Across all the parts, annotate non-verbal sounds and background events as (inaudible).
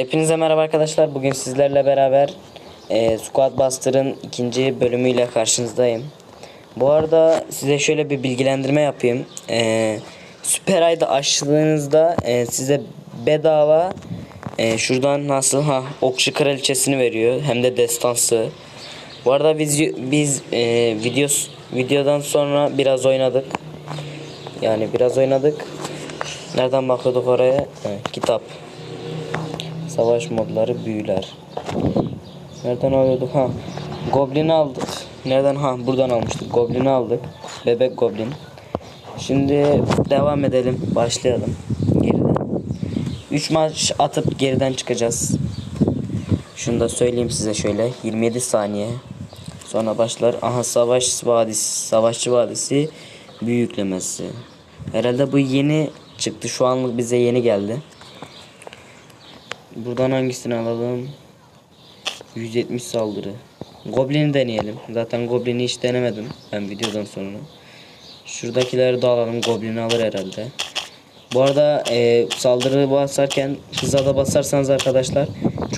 Hepinize merhaba arkadaşlar. Bugün sizlerle beraber e, Squad Buster'ın ikinci bölümüyle karşınızdayım. Bu arada size şöyle bir bilgilendirme yapayım. E, Süper Ay'da açtığınızda e, size bedava e, şuradan nasıl ha okçu kraliçesini veriyor hem de destansı. Bu arada biz biz e, videos videodan sonra biraz oynadık. Yani biraz oynadık. Nereden bakıyorduk oraya? Ha, kitap. Savaş modları büyüler. Nereden alıyorduk? Ha. Goblin'i aldık. Nereden? Ha buradan almıştık. Goblin'i aldık. Bebek goblin. Şimdi devam edelim. Başlayalım. Geriden. 3 maç atıp geriden çıkacağız. Şunu da söyleyeyim size şöyle. 27 saniye. Sonra başlar. Aha savaş vadisi. Savaşçı vadisi. Büyü yüklemesi. Herhalde bu yeni çıktı. Şu anlık bize yeni geldi. Buradan hangisini alalım? 170 saldırı. Goblin'i deneyelim. Zaten Goblin'i hiç denemedim ben videodan sonra. Şuradakileri de alalım. Goblin'i alır herhalde. Bu arada e, saldırı basarken hıza da basarsanız arkadaşlar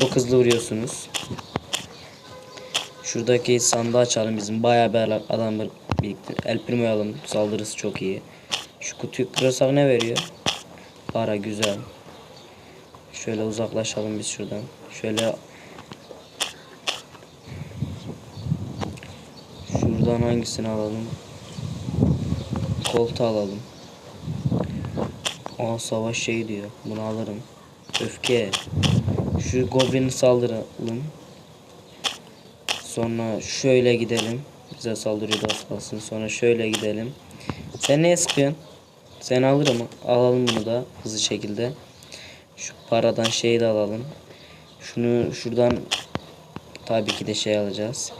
çok hızlı vuruyorsunuz. Şuradaki sandığı açalım bizim bayağı bir adam birikti. El Primo'yu. Saldırısı çok iyi. Şu kutuyu kırarsak ne veriyor? Para güzel. Şöyle uzaklaşalım biz şuradan. Şöyle Şuradan hangisini alalım? Koltuğu alalım. Aa savaş şey diyor. Bunu alırım. Öfke. Şu goblini saldıralım. Sonra şöyle gidelim. Bize saldırıyor da kalsın. Sonra şöyle gidelim. Sen neye sıkıyorsun? Sen alırım. Alalım bunu da hızlı şekilde. Şu paradan şeyi de alalım. Şunu şuradan tabii ki de şey alacağız.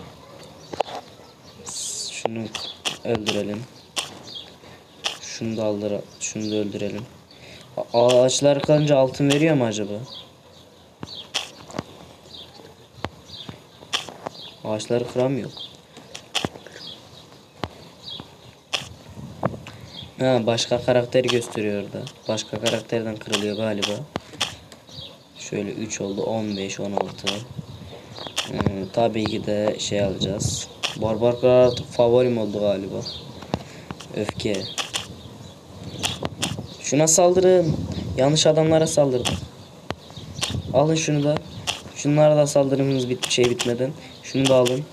Şunu öldürelim. Şunu da aldır, şunu da öldürelim. Ağaçlar kalınca altın veriyor mu acaba? Ağaçları kıramıyor. Ha başka karakteri gösteriyor orada. Başka karakterden kırılıyor galiba. Şöyle 3 oldu 15 16. Hmm, tabii ki de şey alacağız. Barbar artık favorim oldu galiba. Öfke. Şuna saldırın. Yanlış adamlara saldırdım. Alın şunu da. Şunlara da saldırımız bit şey bitmeden. Şunu da alın.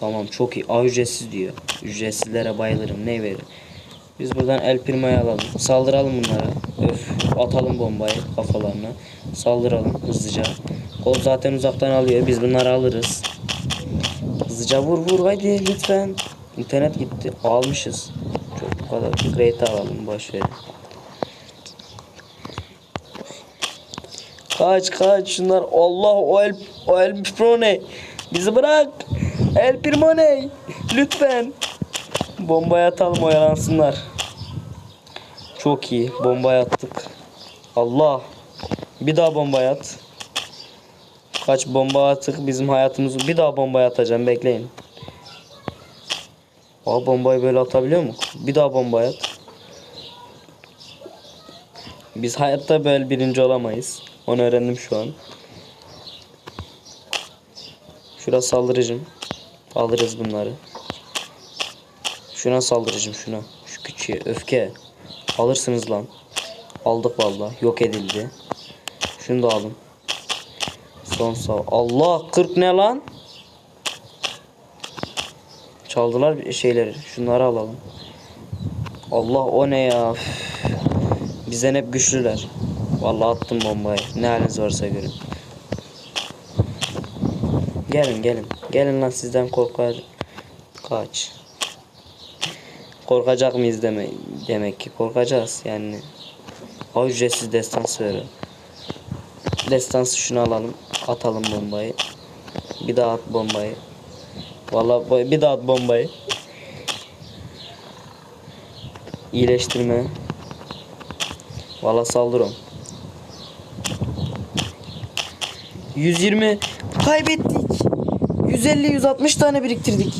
Tamam çok iyi. A ücretsiz diyor. Ücretsizlere bayılırım. Ne verir? Biz buradan El Primo'yu alalım. Saldıralım bunlara. Öf. Atalım bombayı kafalarına. Saldıralım hızlıca. Kol zaten uzaktan alıyor. Biz bunları alırız. Hızlıca vur vur haydi lütfen. İnternet gitti. Almışız. Çok bu kadar. Great alalım boş verin. Kaç kaç şunlar. Allah o el o el pro ne? Bizi bırak. El primo ne? Lütfen. Bombaya atalım oyalansınlar. Çok iyi. Bombaya attık. Allah. Bir daha bombaya at. Kaç bomba attık bizim hayatımızı. Bir daha bombaya atacağım bekleyin. Aa bombayı böyle atabiliyor mu? Bir daha bombaya at. Biz hayatta böyle birinci olamayız. Onu öğrendim şu an. Şurası saldırıcım. Alırız bunları. Şuna saldırıcım şuna. Şu küçüğe öfke. Alırsınız lan. Aldık vallahi. Yok edildi. Şunu da alın. Son sağ. Allah 40 ne lan? Çaldılar şeyleri. Şunları alalım. Allah o ne ya? Üf. Bizden hep güçlüler. Vallahi attım bombayı. Ne haliniz varsa görün. Gelin gelin. Gelin lan sizden korkar. Kaç. Korkacak mıyız deme demek ki korkacağız yani. O ücretsiz destansı veriyor. Destansı şunu alalım. Atalım bombayı. Bir daha at bombayı. Vallahi bir daha at bombayı. İyileştirme. Vallahi saldırın. 120 kaybettik. 150 160 tane biriktirdik.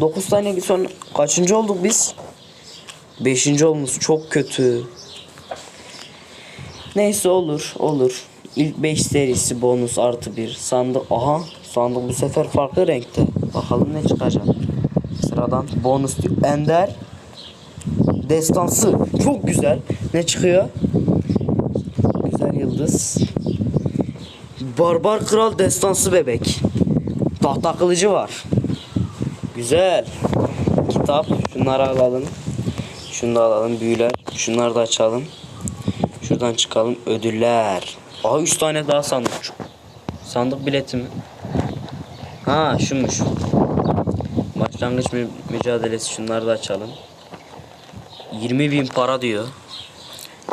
9 tane sonra kaçıncı olduk biz? 5. olmuş çok kötü. Neyse olur olur. İlk 5 serisi bonus artı 1 sandık. Aha sandık bu sefer farklı renkte. Bakalım ne çıkacak. Sıradan bonus. Ender destansı çok güzel. Ne çıkıyor? Güzel yıldız. Barbar kral destansı bebek. Tahta kılıcı var. Güzel. Kitap. Şunları alalım. Şunu da alalım. Büyüler. Şunları da açalım. Şuradan çıkalım. Ödüller. Aha 3 tane daha sandık. Sandık bileti mi? Ha şumuş. Başlangıç mü mücadelesi. Şunları da açalım. 20 bin para diyor.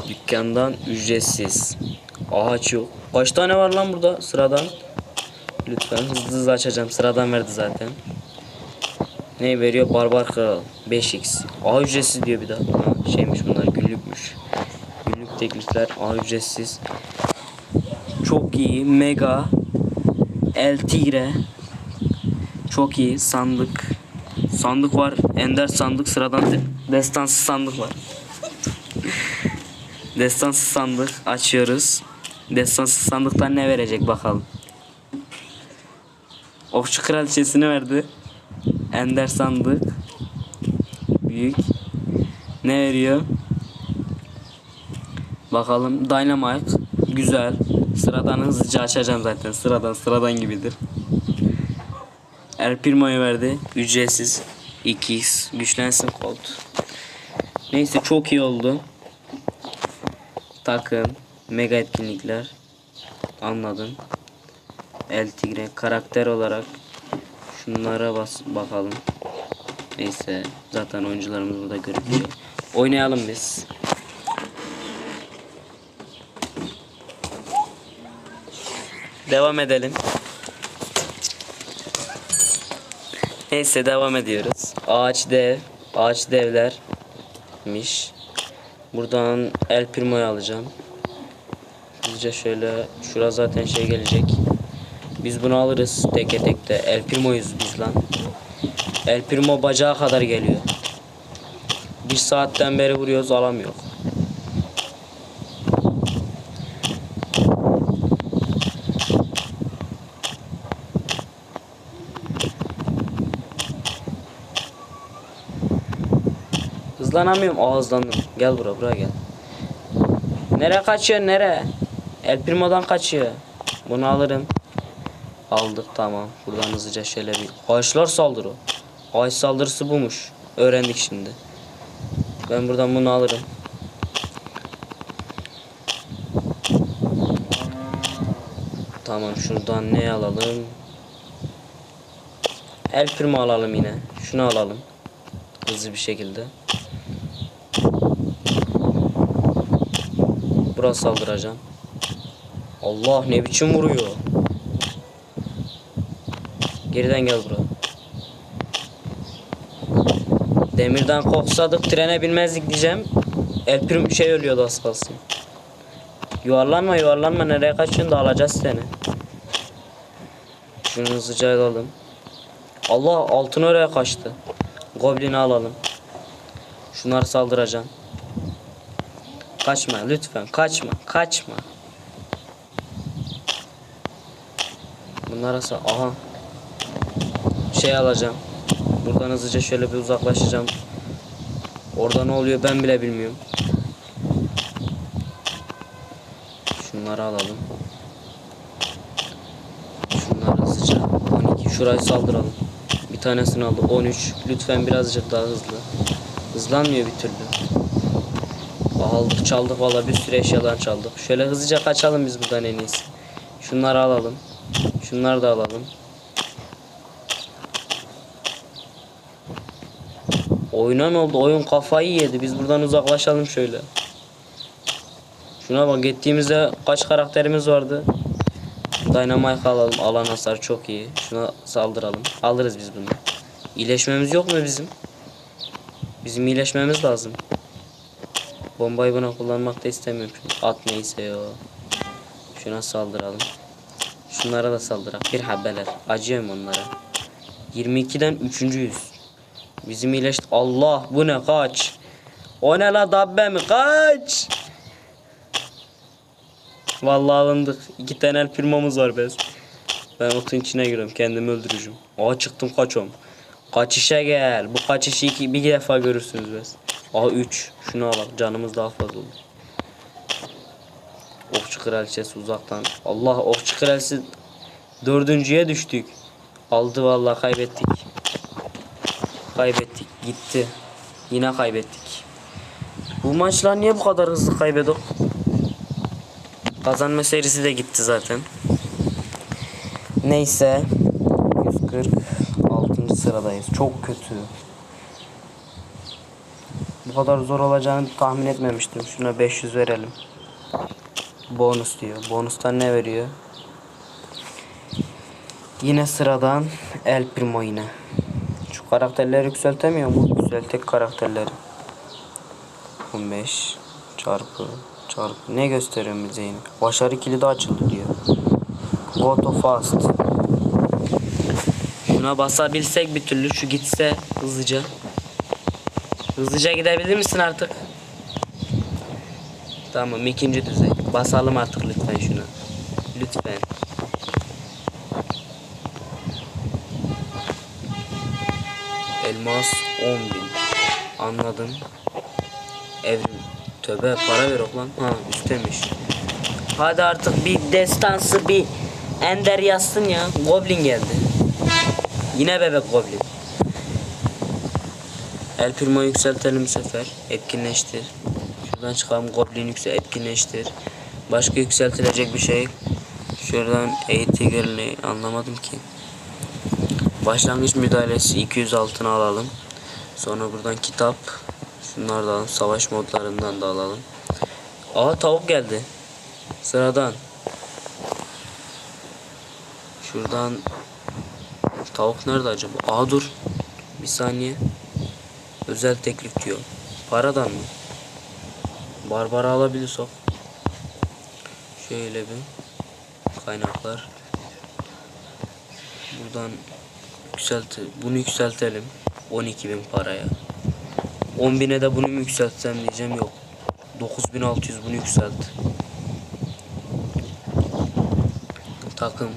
Dükkandan ücretsiz. Ağaç yok. Kaç tane var lan burada sıradan? Lütfen hızlı hızlı açacağım. Sıradan verdi zaten. Ne veriyor? Barbar Kral 5x. A ücretsiz diyor bir daha. Ha, şeymiş bunlar günlükmüş. Teklifler A ücretsiz. Çok iyi. Mega. El Tigre. Çok iyi. Sandık. Sandık var. Ender sandık. Sıradan de- destansı sandık var. (laughs) destansı sandık açıyoruz. Destansı sandıktan ne verecek bakalım. Okçu kraliçesini verdi. Ender sandık. Büyük. Ne veriyor? Bakalım Dynamite. Güzel. Sıradan hızlıca açacağım zaten. Sıradan sıradan gibidir. El Primo'yu verdi. Ücretsiz. 2x. Güçlensin Colt. Neyse çok iyi oldu. Takım. Mega etkinlikler. Anladım. El Tigre. Karakter olarak Şunlara bas bakalım. Neyse zaten oyuncularımız burada görünüyor. Oynayalım biz. Devam edelim. Neyse devam ediyoruz. Ağaç dev, ağaç devlermiş. Buradan El Primo'yu alacağım. Hızlıca şöyle, şura zaten şey gelecek. Biz bunu alırız teke tekte. El Primo'yuz biz lan. El Primo bacağa kadar geliyor. Bir saatten beri vuruyoruz alamıyor. Hızlanamıyorum. Aa. Gel bura buraya gel. Nereye kaçıyor nere? El Primo'dan kaçıyor. Bunu alırım. Aldık tamam. Buradan hızlıca şöyle bir. Ağaçlar saldırı. Ağaç saldırısı buymuş. Öğrendik şimdi. Ben buradan bunu alırım. Tamam şuradan ne alalım? El primo alalım yine. Şunu alalım. Hızlı bir şekilde. Burası saldıracağım. Allah ne biçim vuruyor. Geriden gel buraya. Demirden korksadık trene binmezdik diyeceğim. El prim şey ölüyordu az kalsın. Yuvarlanma yuvarlanma nereye kaçıyorsun da alacağız seni. Şunu hızlıca alalım. Allah altın oraya kaçtı. Goblin'i alalım. Şunları saldıracağım. Kaçma lütfen kaçma kaçma. Bunlara sal. Aha şey alacağım. Buradan hızlıca şöyle bir uzaklaşacağım. Orada ne oluyor ben bile bilmiyorum. Şunları alalım. Şunları hızlıca. 12 şurayı saldıralım. Bir tanesini aldı. 13. Lütfen birazcık daha hızlı. Hızlanmıyor bir türlü. Aldık çaldık valla bir sürü eşyalar çaldık. Şöyle hızlıca kaçalım biz buradan en iyisi. Şunları alalım. Şunları da alalım. Oyuna ne oldu? Oyun kafayı yedi. Biz buradan uzaklaşalım şöyle. Şuna bak gittiğimizde kaç karakterimiz vardı. Dynamite alalım. Alan hasar çok iyi. Şuna saldıralım. Alırız biz bunu. İyileşmemiz yok mu bizim? Bizim iyileşmemiz lazım. Bombayı buna kullanmak da istemiyorum. At neyse ya. Şuna saldıralım. Şunlara da saldırak. Bir habeler. Acıyorum onlara. 22'den 3.yüz. Bizim iyileşti. Allah bu ne kaç. O ne la dabbe mi kaç. Vallahi alındık. İki tane el firmamız var bez. Ben otun içine giriyorum. Kendimi öldüreceğim. Aa çıktım kaçıyorum. Kaçışa gel. Bu kaçışı iki, bir defa görürsünüz bez. Aa 3. Şunu alalım. Canımız daha fazla olur. Okçu kraliçesi uzaktan. Allah okçu kraliçesi dördüncüye düştük. Aldı vallahi kaybettik. Kaybettik. Gitti. Yine kaybettik. Bu maçlar niye bu kadar hızlı kaybediyor? Kazanma serisi de gitti zaten. Neyse. 146. sıradayız. Çok kötü. Bu kadar zor olacağını tahmin etmemiştim. Şuna 500 verelim. Bonus diyor. Bonustan ne veriyor? Yine sıradan El Primo yine. Şu karakterleri yükseltemiyor mu? Yükseltek karakterleri. 15 çarpı çarpı ne gösteriyor bize? Başarı kilidi açıldı diyor. Go to fast. Şuna basabilsek bir türlü şu gitse hızlıca. Hızlıca gidebilir misin artık? Tamam ikinci düzey. Basalım artık lütfen şuna. Lütfen. Elmas 10 bin. Anladım. Evrim. Tövbe para ver lan. Ha üstemiş. Hadi artık bir destansı bir ender yazsın ya. Goblin geldi. Yine bebek goblin. El Primo yükseltelim bu sefer. Etkinleştir. Şuradan çıkalım goblin yüksel etkinleştir. Başka yükseltilecek bir şey. Şuradan eğitigirli anlamadım ki. Başlangıç müdahalesi 200 altına alalım. Sonra buradan kitap. Şunları da alalım. Savaş modlarından da alalım. Aa tavuk geldi. Sıradan. Şuradan tavuk nerede acaba? Aa dur. Bir saniye. Özel teklif diyor. Paradan mı? Barbara alabilirsek. Şöyle bir kaynaklar. Buradan yükselt bunu yükseltelim. 12.000 paraya. 10.000'e de bunu mu yükseltsem diyeceğim yok. 9600 bunu yükselt. Takım.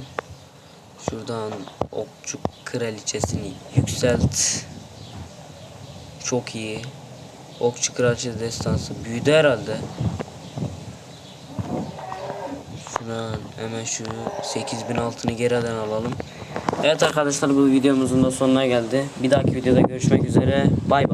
Şuradan okçu kraliçesini yükselt. Çok iyi. Okçu kraliçe destansı büyüdü herhalde. Şuradan hemen şu 8000 altını geriden alalım. Evet arkadaşlar bu videomuzun da sonuna geldi. Bir dahaki videoda görüşmek üzere. Bay.